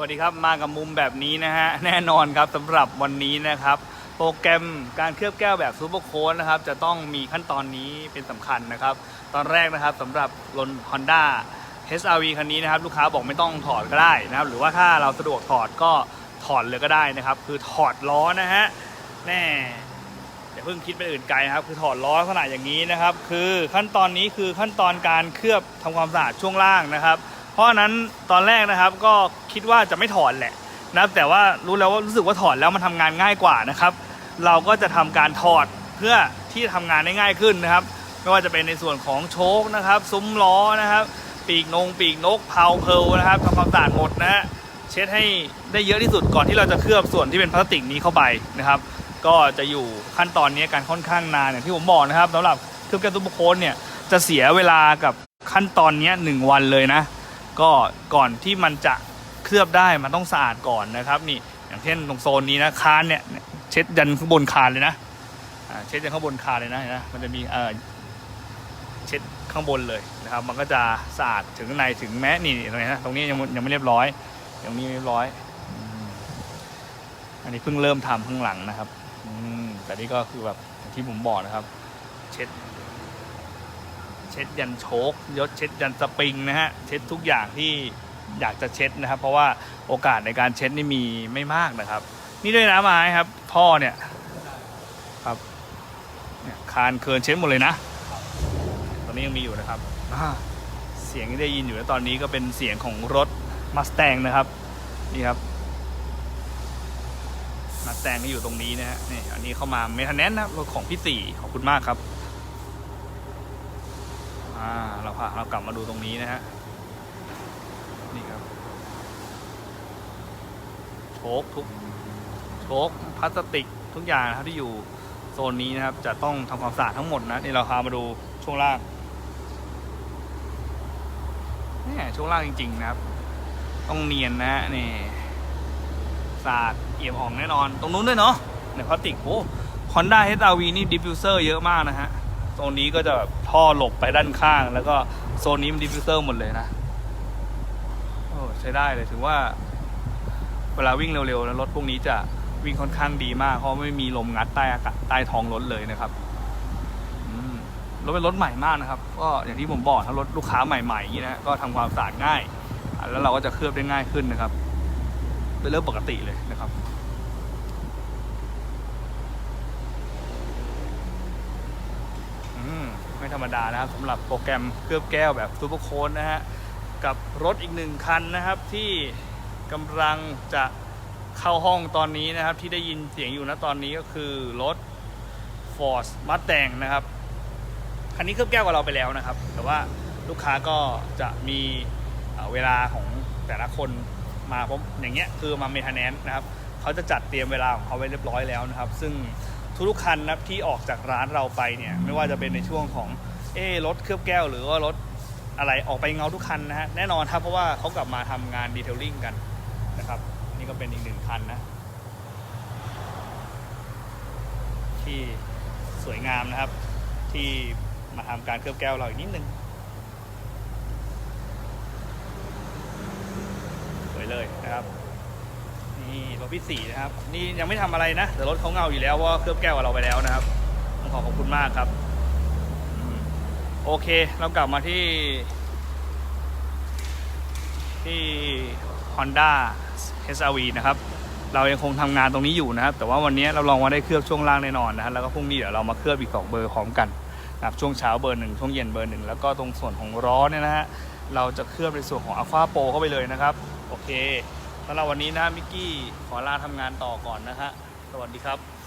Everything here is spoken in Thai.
วัสดีครับมากับมุมแบบนี้นะฮะแน่นอนครับสำหรับวันนี้นะครับ โปรแกรมการเคลือบแก้วแบบซูเปอร์โค้ดนะครับจะต้องมีขั้นตอนนี้เป็นสำคัญนะครับ ตอนแรกนะครับสำหรับรถ Honda HRV คันนี้นะครับลูกค้าบอกไม่ต้องถอดก็ได้นะครับ หรือว่าถ้าเราสะดวกถอดก็ถอดเลยก็ได้นะครับ คือถอดล้อนะฮะแน่อย่าเพิ่งคิดไปอื่นไกลนะครับ คือถอดล้อลักษณะอย่างนี้นะครับ คือขั้นตอนนี้คือขั้นตอนการเคลือบทำความสะอาดช่วงล่างนะครับ ราะนั้นตอนแรกนะครับก็คิดว่าจะไม่ถอดแหละนะครับแต่ว่ารู้แล้วว่ารู้สึกว่าถอดแล้วมันทำงานง่ายกว่านะครับ เราก็จะทำการถอดเพื่อที่จะทำงานได้ง่ายขึ้นนะครับ ไม่ว่าจะเป็นในส่วนของโชคนะครับซุ้มล้อนะครับ ปีกนง ปีกนกเพาเพลนะครับทำความสะอาดหมดนะฮะเช็ดให้ได้เยอะที่สุดก่อนที่เราจะเคลือบส่วนที่เป็นพลาสติกนี้เข้าไปนะครับ ก็จะอยู่ขั้นตอนนี้การค่อนข้างนานอย่างที่ผมบอกนะครับสำหรับเคลือบแก้วตุบโคนเนี่ยจะเสียเวลากับขั้นตอนเนี้ยหนึ่งวันเลยนะ ก็ก่อนที่มันจะเคลือบได้มันต้องสะอาดก่อนนะครับนี่อย่างเช่นตรงโซนนี้นะคานเนี่ยเช็ดยันข้างบนคานเลยนะเช็ดยันข้างบนคานเลยนะนะมันจะมีเออเช็ดข้างบนเลยนะครับ มันก็จะสะอาดถึงในถึงแม้นี่ตรงนี้นะตรงนี้ยังยังไม่เรียบร้อยตรงไม่เรียบร้อย อันนี้เพิ่งเริ่มทำข้างหลังนะครับอืมแต่นี่ก็คือแบบที่ผมบอกนะครับ เช็ด เช็ดยันโชคยศเช็ดยันสปริงนะฮะเช็ดทุกอย่างที่อยากจะเช็ดนะครับ เพราะว่าโอกาสในการเช็ดนี่มีไม่มากนะครับ นี่ด้วยนะไม้ครับ ท่อเนี่ยครับเนี่ยคานเคินเช็ดหมดเลยนะ ตอนนี้ยังมีอยู่นะครับอ่าเสียงที่ได้ยินอยู่นะตอนนี้ก็เป็นเสียงของรถมาส t ต n นะครับนี่ครับมาส t ต n ที่อยู่ตรงนี้นะฮะนี่อันนี้เข้ามาเมทแนนนะครับรถของพี่สี่ขอบคุณมากครับ อ่าเราพาเรากลับมาดูตรงนี้นะฮะนี่ครับโชคทุกโชคพลาสติกทุกอย่างนะครับที่อยู่โซนนี้นะครับ จะต้องทำความสะอาดทั้งหมดนะนี่เราพามาดูช่วงล่างนี่ช่วงล่างจริง ๆ นะครับ ต้องเนียนนะนี่สะอาดเอี่ยมอ่องแน่นอน ตรงนู้นด้วยเนาะในพลาสติกโอ้ Honda HRV นี่ดิฟฟิวเซอร์เยอะมากนะฮะ โซนนี้ก็จะแบบท่อหลบไปด้านข้าง แล้วก็โซนนี้มันดิฟฟิวเซอร์หมดเลยนะโอ้ใช้ได้เลยถือว่า เวลาวิ่งเร็วๆแล้วรถพวกนี้จะวิ่งค่อนข้างดีมาก เพราะไม่มีลมงัดใต้อากาศใต้ท้องรถเลยนะครับรถเป็นรถใหม่มากนะครับ ก็อย่างที่ผมบอกถ้ารถลูกค้าใหม่ๆอย่างนี้นะก็ทำความสะอาดง่าย แล้วเราก็จะเคลือบได้ง่ายขึ้นนะครับ เป็นเรื่องปกติเลยนะครับ อืม ไม่ธรรมดานะครับสำหรับโปรแกรมเคลือบแก้วแบบซูเปอร์โค้ดนะฮะกับรถอีกหนึ่งคันนะครับที่กำลังจะเข้าห้องตอนนี้นะครับที่ได้ยินเสียงอยู่นะตอนนี้ก็คือรถ Ford Mustang นะครับคันนี้เคลือบแก้วกับเราไปแล้วนะครับ แต่ว่าลูกค้าก็จะมีเอ่อเวลาของแต่ละคนมาผมอย่างเงี้ยคือมาเมทแนนนะครับเขาจะจัดเตรียมเวลาของเขาไว้เรียบร้อยแล้วนะครับ ซึ่ง ทุกๆคันนะครับที่ออกจากร้านเราไปเนี่ยไม่ว่าจะเป็นในช่วงของเออรถเคลือบแก้ว หรือว่ารถอะไรออกไปเงาทุกคันนะฮะแน่นอนครับเพราะว่าเขากลับมาทำงานดีเทลลิ่งกันนะครับนี่ก็เป็นอีกหนึ่งคันนะ ที่สวยงามนะครับ ที่มาทำการเคลือบแก้วเราอีกนิดนึงสวยเลยนะครับ นี่รถพี่สี่นะครับ นี่ยังไม่ทำอะไรนะแต่รถเขาเงาอยู่แล้วว่าเคลือบแก้วกับเราไปแล้วนะครับต้องขอขอบคุณมากครับโอเค เรากลับมาที่ ที่ Honda HRV นะครับ เรายังคงทำงานตรงนี้อยู่นะครับ แต่ว่าวันนี้เราลองมาได้เคลือบช่วงล่างแน่นอนนะครับแล้วก็พรุ่งนี้เดี๋ยวเรามาเคลือบอีกสองเบอร์พร้อมกันนะครับช่วงเช้าเบอร์หนึ่งช่วงเย็นเบอร์หนึ่งแล้วก็ตรงส่วนของล้อเนี่ยนะฮะเราจะเคลือบในส่วนของ Alpha Pro เข้าไปเลยนะครับ โอเค สำหรับวันนี้นะมิกกี้ขอลาทำงานต่อก่อนนะฮะ สวัสดีครับ